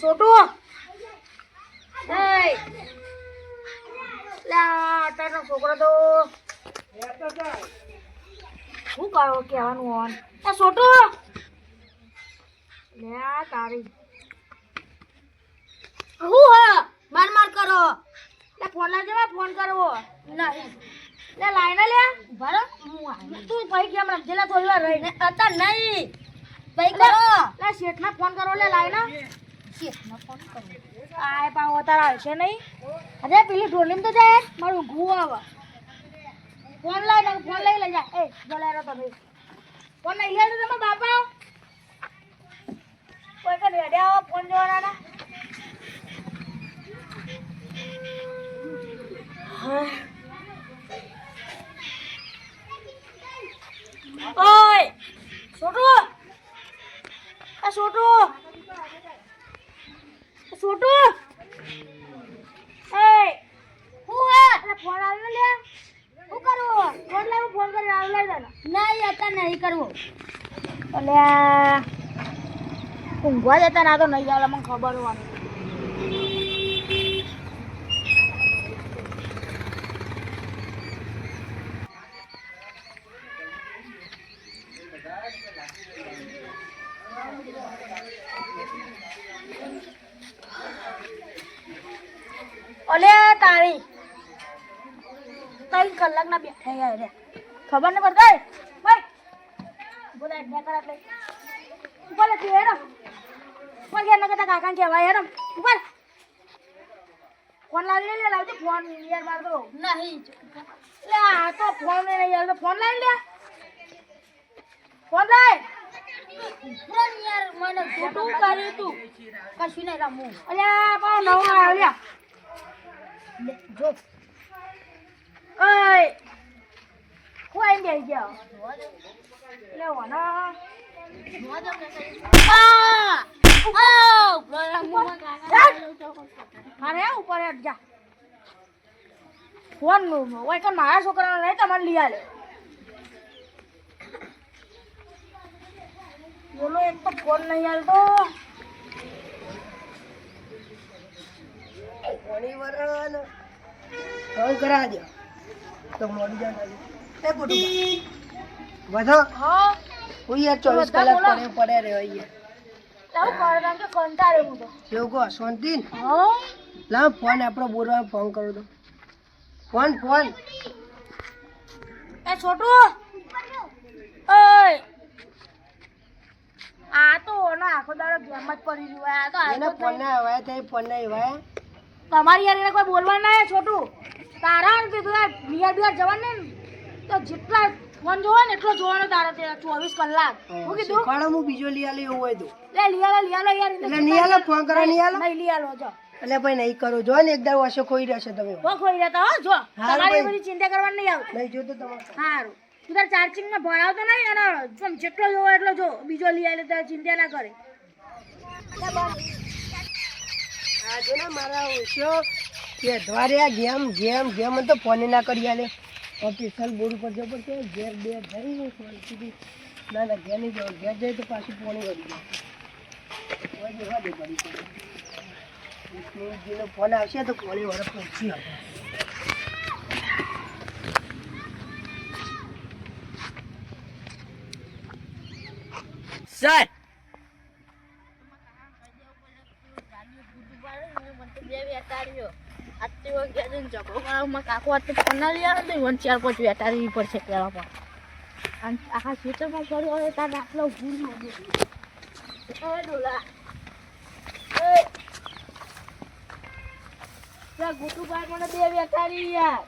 છોટું તારો છોકરો તો. શું કરો કહેવાનું હોન એ છોટું લે તારી. હું હ? માર માર કરો. લે ફોન લાવજે ફોન કરવો. નહીં. લે લાઈને લે. ભરો તું ભાઈ કેમ રમજેલા થોડી વાર રહીને અતા નહીં. ભાઈ કરો. લે શેઠને ફોન કરો લે લાઈને શેઠને ફોન કરો. આય પા ઓતાર આવશે નહીં. અરે, પેલી ઢોલીમ તો જાય. મારું ઘું આવે. ફોન લઈ લે ફોન લઈ લઈ જા એ, બોલાય તમે. ફોન લઈ લે તમે, બાપા. કોઈ કે રેડે આવો ફોન જોવાના ના. ઓય, છોટુ. આ છોટુ આ છોટુ એ હું હે અરે ફોન આવ્યો લે? શું કરવો ફોન લાવ ફોન કરી આવ લઈ દે નહીં હતા નહીં કરવો. અલે ઊંઘવા જતા ના તો નહીં આવે મને ખબર હોય ઓલે તારી. ત્રણ કલાકના બેઠા ગયા રે. ખબર નહીં પડતા. ભાઈ બોલા એટલે કર એટલે ઉપર લખી હેરમ ઉપર ગયા નકર તારા કાકાને કહેવાય હેરમ ઉપર. ફોન લાવી લે લાવજે ફોન યાર માર તો. નહીં. લે, આ તો ફોન નહીં, યાર તો ફોન લાવી લે. ફોન લાય. ફોન યાર મને ખોટું કર્યું તું કશું નહીં રમવું અલ્યા પાવ નવો આવ્યા લે, જો ઓય હું આઈ બેસી જાવ લે વના આ અરે ઉપર જા ફોન મારા છોકરાને નહીં તમારે લઈ આલે બોલો એક તો ફોન નહીં આલતો ઘણી વાર ફોન કરા દે. તો મોડી જાય એ બુટુ વધો. હા. હું યાર ચોવીસ કલાક. પડે પડે રહ્યો યાર. લાવ કરતા કે કંટાળે હું તો કેવું કહો શાંતિ? હા. લાવ ફોન આપણો બોલવા ફોન કરો તો. ફોન ફોન એ છોટુ ઓય આ તો ઓનો આખો દાડો જ પડી રહ્યું. આ તો એને ફોન ના આવ્યા તે ફોન ના આવ્યા તમારી યાર એને કોઈ બોલવા ના છોટું. તારા ને તું યાર બિહાર બિહાર જવાનું ને તો જેટલા ફોન જોવો ને એટલો જોવાનો તારે તે ચોવીસ કલાક. હું કીધું ખાડો હું બીજો લઈ આલે એવું હોય તો. લે લિયાલો લિયાલો યાર એટલે નહીં આલો ફોન કરો લઈ આલો. નહીં લિયાલો જો. એટલે ભાઈ નહીં કરો જો ને એકદમ વર્ષો ખોઈ રહેશે તમે. હો ખોઈ રહેતા હો જો. તમારી બધી ચિંતા કરવાની નહીં આવતી નહીં જોતો તમારે. સારું તું તાર ચાર્જિંગમાં ભરાવતો નહીં અને જેટલો જોવો એટલો જો. બીજો લઈ આવે તારે ચિંતા ના કરે. આ જો ને મારા ઓછો કે દ્વારે ગેમ ગેમ ગેમ તો ફોને ના કરી આલે. ઓફિસલ જવું પડશે ઘેર બે જઈ ફોન સુધી. ના ના, ઘેર નહીં જાય તો પાછું ફોન વળી જવા ફોન આવશે તો ફોને વરસ પહોંચી આપણે સર આખા ખેતરમાં પડ્યો હોય તાર આટલો ભૂલ એ ડોલા. એ. ત્યાં મને બે યાર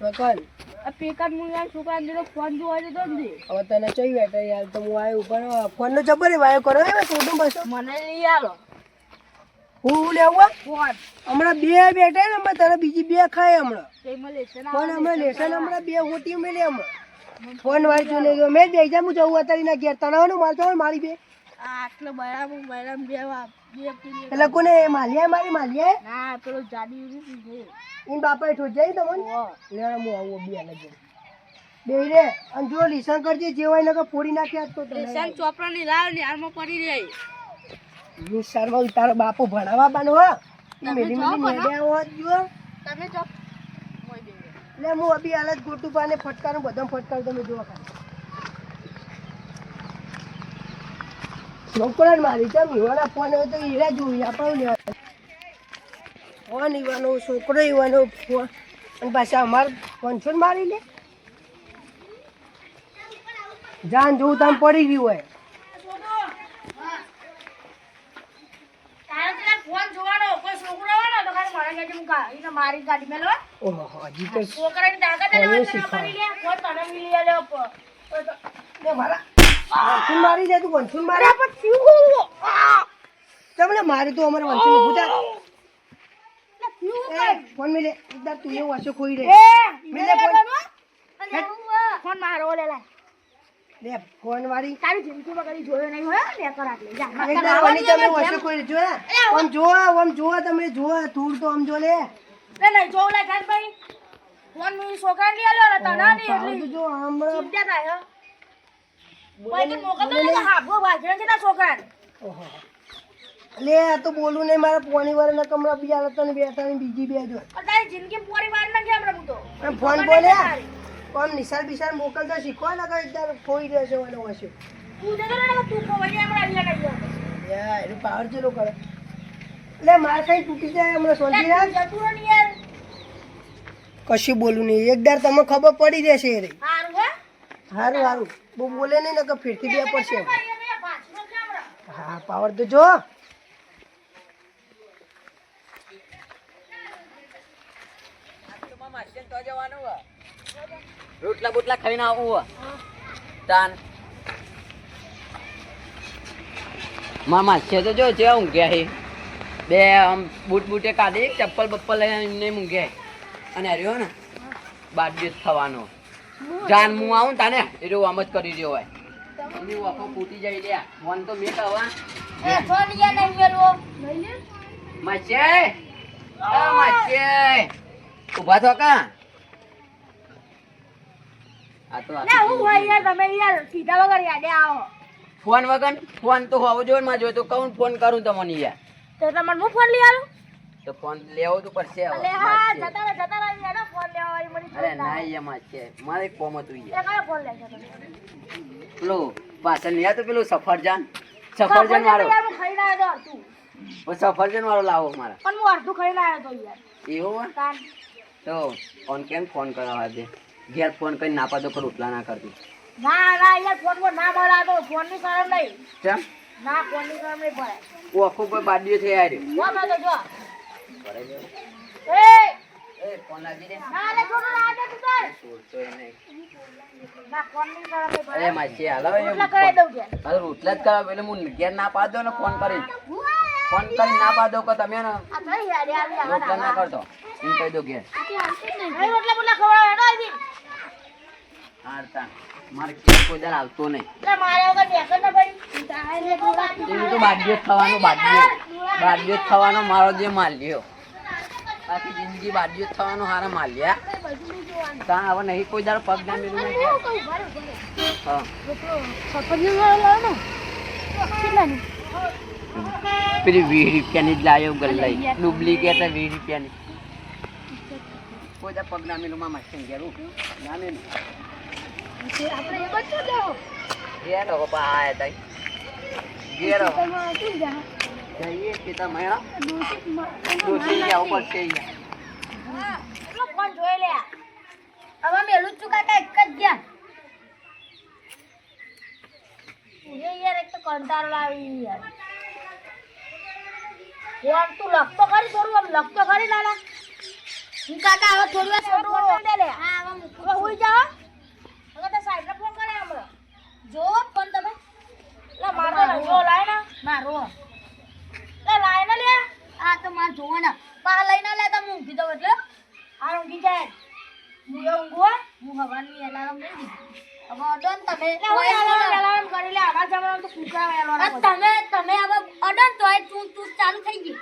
વકલ આ પેકર હું યાર છોકરા જોડે ફોન જોવા જતો ને હવે તને ચઈ બેઠા યાર તો હું આવ્યો ઉપર ફોનનો જબર વાયો કરો એમ ટોટું મને લઈ આલો. હું લેવા હમણાં બે બેઠા ને અમે તને બીજી બે ખાય હમણાં. તેમાં હમણાં લેશન હમણાં બે હોટી મેલે હમણાં. ફોન વાંચ્યું ને જો. મેં જઈ જા હું જવું અત્યારે ના ઘેર. તણાવવાનું માલ તો મારી બે. આટલો બરાબર બરાબર બે વા બે પીલી એટલે કોને માલિયા મારી માલિયા ના પેલો જાડી ઉડી છે. એન બાપાએ તમને લેવા હું આવું બે લગે બે રે. અને જો લીસણ કરજે જે હોય ને ફોડી નાખ્યા તો ચોપડા ની લાવ ને આમાં પડી રહી. નિશાળમાં તારો બાપુ ભણાવવા બાનો હો. મેલી મેલી. નેડ્યા હોત જો. તમે જો લે હું અભી હાલ જ ગોટુ પાને ફટકારું બધા ફટકાર તમે જોવા ખાલી. નોકરાન મારી ચમ ઈવાના ફોન હોય તો હીરા જોઈ આપણો ફોન ઈવાનો છોકરો ઈવાનો ફોન. અને પાછા અમાર પંચોન મારી લે જાન જોવું તામ પડી ગયું હોય તારે પેલા ફોન જોવાનો કોઈ છોકરો હોય ને તો ખાલી મારા ઘેરથી મૂકા એને મારી ગાડી મેલો ઓહો હજી તો છોકરાની તાકાત એને શીખવાડે. મારી લે ફોન તને મિલી લે પ- પ- તો- લે મારા વંશુન મારી દે તું વંશુન મારી. પણ થયું તમને મારી તું અમારે થયું ફોન મિલે. તું એવું હશે ખોઈ રે મિલે ફોન. ફોન મારો લે લાય લે ફોન વાળી તારી જિંદગીમાં કદી જોયો નહીં હોય લે કર આટલે જા. મારે એકદા આવવાની વળી તમે વાસો જો જો જો તમે જો તું તો આમ જો લે. લે નહીં જોવું લે ભાઈ. ફોનનું છોકરા લઈ ને તને એટલી જો હમણાં ચિંતા થાય હો. કોઈ દી મોકલતો નહીં તો વાજણ છે તારા છોકરાને. ઓહો. લે તો બોલું નહીં મારા પોણી ના કમરા બીજા હતા ને બેઠા ને બીજી બે જો. તારી જિંદગી પોણી વાર ના કેમ રમતો? ફોન બોલે કોણ નિશાળ બિશાળ મોકલતા શીખવા લાગે એકદા ખોઈ રહ્યો છે એનો વાસો તું જતો રહે ને તું ખોવાઈ જાય હમણાં અહીંયા નહીં આવતો. યાર એનું પાવર ચેલો કરે. એટલે માર કઈ તૂટી જાય હમણાં રાખ. ને યાર. કશું બોલું નહીં. એકદાર તમને ખબર પડી જશે એ રહી સારું સારું બહુ બોલે નહીં ને કે ફેરથી બે પડશે. હા પાવર તો જો. રોટલા બોટલા ખાઈને આવું. તાન. મામા છે તો જો છે ઊંઘ્યા હે. બે આમ બૂટ બૂટે કાઢી ચપ્પલ બપ્પલ લઈને એમને ઊંઘ્યા અને રહ્યો ને બાજુ થવાનો. જાન હું આવું તાને એ રહ્યો આમ જ કરી રહ્યો હોય. એમની વાફો ફૂટી જાય લ્યા. મન તો મેં કહવા એ, ફોન યાર નહીં મેલવો. મચે લે. માછે ઊભા થો કા? આ તો લે, હું હોય યાર તમે યાર સીધા વગર યાદે આવો. ફોન વગર? ફોન તો હોવો જોઈએ ને માં જોઈએ તો કહું ફોન કરું તમને યાર. તો તમારે હું ફોન લઈ આવું? તો ફોન લેવો તો પડશે. અલે હા જતા રહે જતા રહે યાર ફોન લેવા આવી મને અરે ના ના એમાં છે. મારે કોમ હતું યાર. કયો ફોન લેશો તમે? પેલું પાછળ નહીં હતું પેલું સફરજન. સફરજન મારો યાર હું ખાઈને આવ્યો તો ઓ સફરજન વાળો લાવો મારા. પણ હું અડધું ખાઈને આવ્યો તો યાર. એવું તો ફોન કેમ ફોન કરવા દે? ઘેર ફોન કરી ના પાડો કર ઉતલા ના કરતી. ના ના યાર ફોન પર ના બોલાતો. ફોનની શરમ નહીં. ચમ? ના ફોનની શરમ નહીં પડે. ઓ આખો કોઈ બાડીઓ થઈ આરે ઓ તો જો. ભરાઈ ગયો. એ! એ ફોન લાગી દે ના લે છોડો ના તું. તાર છોડતો નહીં. ના ફોનની શરમ નહીં પડે. અરે માસી હાલો એ કરી દઉં કે હાલો રોટલા જ કરાવ એટલે હું ઘેર ના પાડ દો ને ફોન કરી ફોન કરી ના પાડ કે તમે ને રોટલા ના કરતો હું કહી દો ઘેર. રોટલા બોટલા ખવડાવે હેડો આવી હારતા. મારે કોઈ દર આવતો નહીં. તો બાજ્યો જ થવાનો બાજ્યો બાજ્યો થવાનો મારો જે માલ્યો. આખી જિંદગી બાજ્યો જ થવાનો હારા માલ્યા. ત્યાં હવે નહીં કોઈ દાડો પગ ના મેલું હા પેલી વીસ રૂપિયાની જ લાવ્યો ગલ્લાઈ ડુપ્લિકેટ વીસ રૂપિયાની. કોઈ પગ ના મેલું માં મશીન ઘેરું ના મેલું ઘેર હો બા આયા તાઈ. ઘેર હો જઈએ પિતા મયા દોસી જાવ પડશે અહીંયા ફોન જોઈ લે? હવે મેલું જ ચુકા એક જ ગયા? એ યાર એક તો કંટાળો લાવી યાર. ફોન તું લખતો ખરી થોડું આમ લખતો ખરી લાલા. હું કાકા હવે થોડી વાર છોટું ફોન દે લે. હા હવે હુઈ જાઓ હવે તો સાઈડ ફોન કરે હમણાં જો ફોન તમે લે મારો જો લાય ને. મારો લે લાય ના લે આ તો માર જોવાના. ને પા લઈને લે તો હું દઉં એટલે. આ ઊંઘી જાય. હું એ ઊંઘો હું. હવાની એલાર્મ નહીં દીધી હવે અડન તમે એલાર્મ કરી લે. આવા જમાનામાં તો કૂતરા એલાર્મ તમે તમે હવે અડન તો તું તું ચાલુ થઈ ગઈ.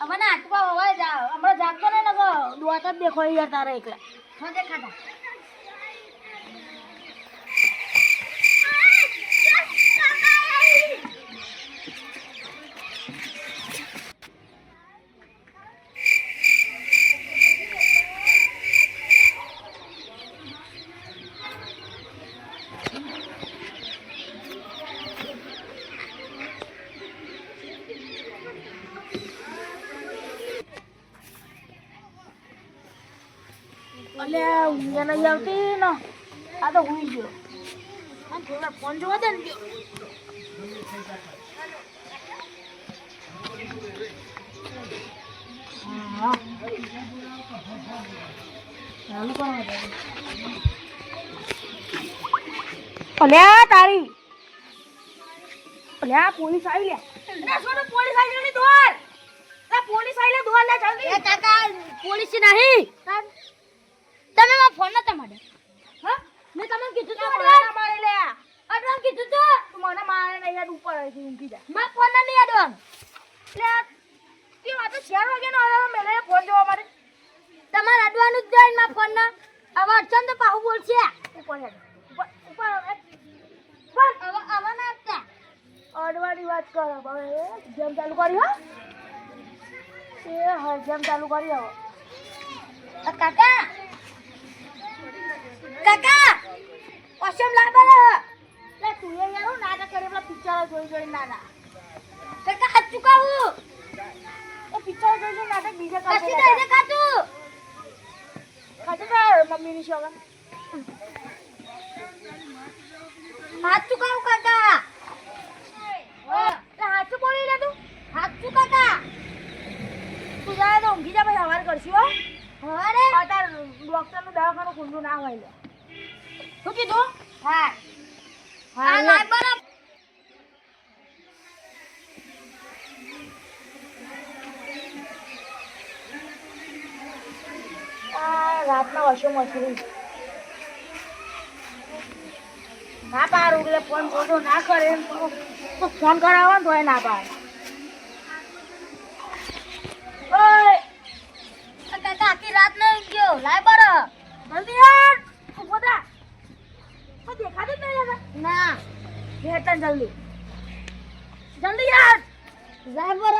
હવે ના આટવા હવે હમણાં જાગતો ને નકો દોત દેખો યાર તારે એકલા. હા દેખાતા. અલ્યા ઊંઘ નહીં આવતી ને. આ તો હુઈ ગયો. મને થોડા ફોન જોવા દે ને. અલ્યા તારી. અલ્યા પોલીસ આવી લે. અરે સોનો પોલીસ આવી લે દોર? અરે પોલીસ આવી લે દોર લે જલ્દી. એ કાકા પોલીસ નહીં તમે માં ફોન નતા મારે હા મેં તમને કીધું તું મને મારે લે અડવાન કીધું તું તું મને મારે નહીં આવી ઊંઘી જા મેં ફોન નહીં અડવાન લે કે વાત તો 4 વાગે નો આવે મેલે ફોન જોવા મારે તમારે અડવાનું જ જોઈને માં ફોન ના હવે અડચણ તો પાહુ બોલશે ઉપર ઉપર ઉપર હવે હવે ના આપતા અડવાની વાત કરો હવે જેમ ચાલુ કરી હો એ હા જેમ ચાલુ કરી હવે કાકા કાકા, ઓશમ લાબર લે તું યાર નાટક કરે પેલા પિક્ચરો જોઈ જોઈ નાના કાકા હાથ ચુકાવું એ પિક્ચરો જોઈ જોઈ નાટક બીજા કરે કસી દે દે કાતું ખાતું તો મમ્મી ની શોગન હાથ ચુકાવું કાકા? એટલે હાચું બોલી લે તું. હાચું કાકા? તું જાય તો ઊંઘી જા પછી હવાર કરશું હો. હવારે? અત્યારે ડોક્ટરનું દવાખાનું ખુલ્લું ના હોય લે શું કીધું? હા. રાતના વશો મશરૂમ ના પાડું એટલે ફોન જોજો ના કરે તો. તો ફોન કરાવો ને તોય ના પાડે. કાકા આખી રાત નો ગયો. લાય બરો જલ્દી યાર ઊભો થા. તો દેખાતું નહીં હવે ના. બેટન જલ્દી. જલ્દી યાર. બર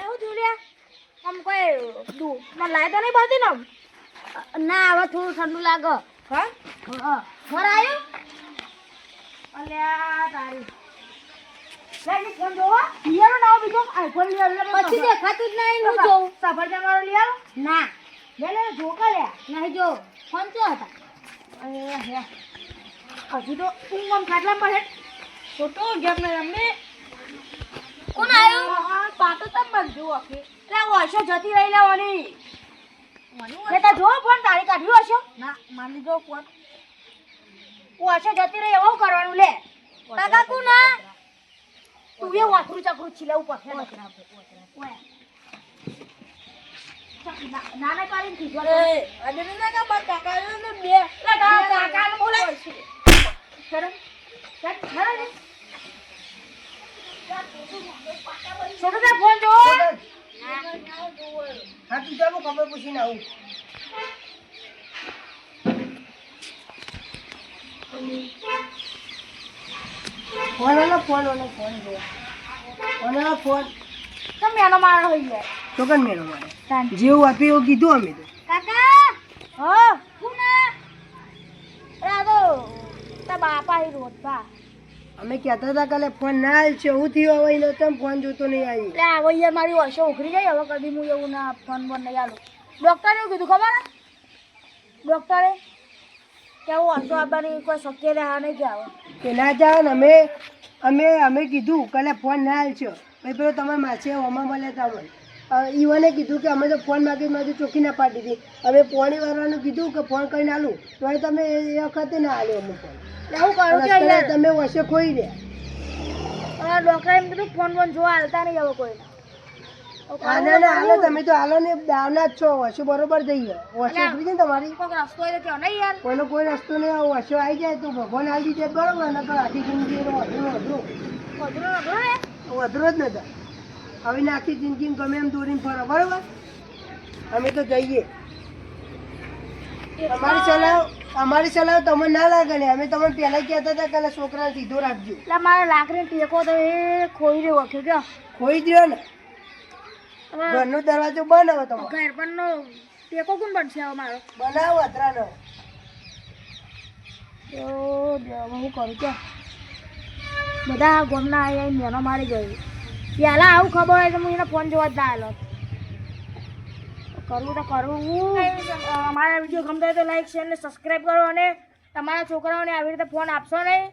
એવું જોડ્યા આમ કોઈ દૂધ મને લાય તો નહીં પડતી ને? ના હવે થોડું ઠંડુ લાગે. હા? ઘર આવ્યું? અલ્યા તારી. પછી દેખાતું જ નહીં હું જોઉં. સફરજન વાળો લિયાનો. ના. લે લે જોકા લે. નહીં જો ફોન તો હતા હજી તો ઊંઘ આમ ખાટલા પર હે. છોટો ગેમ ને રમે કોણ આવ્યું? પાટો તમ બંધુ ઓકે લે ઓશો જતી રહી લેવાની બેટા જો ફોન તારી કાઢ્યું હશો? ના માની જો ફોન. ઓશો જતી રહી એવું કરવાનું લે. કાકા કુ ના તું એ વાથરું ચકરું છીલે ઉપર છે નાના પાડીને ખીચવા અને ના કા બાર કાકા ને બે કાકા કાકા ને બોલે શરમ? શરમ? ફોન જો હા. તું ચાલો ખબર પૂછીને આવું. ફોન વાળો ફોન વાળો ફોન જો ફોન. ફોન તમે એનો મારો હોઈ જાય ચોકન મેળો મારે. જેવું આપ્યું એવું કીધું અમે તો. કાકા! હા? હું ના અરે આ તો તા બાપા ઈ રોટતા અમે કહેતા હતા કાલે ફોન ના હાલ છે હું થયો હવે એનો તમે ફોન જોતો નહીં આવી એટલે હવે યાર મારી વર્ષો ઉખડી જાય હવે કદી હું એવું ના ફોન બોન નહીં આલું. ડૉક્ટરે એવું કીધું ખબર ડૉક્ટરે? કે હું વર્ષો આપવાની કોઈ શક્ય રહ્યા નહીં કે આવે. કે ના જાવ ને અમે અમે અમે કીધું કાલે ફોન ના હાલ છો. ભાઈ પેલો તમારે માછી હોમાં મળે હતા અમને ઈવને કીધું કે અમે તો ફોન માગી માગી ચોખ્ખી ના પાડી હતી અમે પોણી વાળાનું કીધું કે ફોન કરીને આલું. તો એ તમે એ વખતે ના આલ્યો અમે ફોન તમે વચ્ચે ખોઈ રહ્યા. ડોક્ટર એમ કીધું ફોન ફોન જોવા હાલતા નહીં હવે કોઈ ના ના હાલો તમે તો હાલો ને દાવના જ છો વચ્ચે બરોબર જઈએ વચ્ચે ઉભરી છે ને તમારી. રસ્તો તો નહીં યાર. કોઈનો કોઈ રસ્તો નહીં આવે વચ્ચે આવી જાય તો ભગવાન આવી જાય બરોબર નકર આખી જિંદગી વધુ વધુ વધુ વધુ જ નતા હવે નાખી જિંદગી ગમે એમ દોરીને ફરો બરોબર? અમે તો જઈએ. અમારી સલાહ અમારી સલાહ તમને ના લાગે ને અમે તમને પહેલા કહેતા હતા કે છોકરાને સીધો રાખજો. એટલે મારે લાકડી ટેકો તો એ ખોઈ રહ્યો કે કે ખોઈ દ્યો ને. ઘરનો દરવાજો બંધ હવે તમારો. ઘર પણ નો ટેકો કોણ બનશે હવે મારો? બનાવો અથરાનો તો હું કરું કે બધા ગોમના આયા મેનો મારી ગયું. પહેલા આવું ખબર હોય તો હું એને ફોન જોવા જ ના આવેલો કરવું તો કરવું. અમારા વીડિયો ગમતા હોય તો લાઈક શેર ને સબસ્ક્રાઈબ કરો અને તમારા છોકરાઓને આવી રીતે ફોન આપશો નહીં.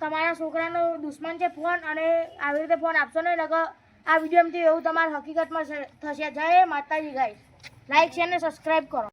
તમારા છોકરાનો દુશ્મન છે ફોન અને આવી રીતે ફોન આપશો નહીં, નકર આ વિડીયોમાંથી એવું તમારા હકીકતમાં થશે. જય માતાજી ગાય લાઈક શેર ને સબસ્ક્રાઈબ કરો.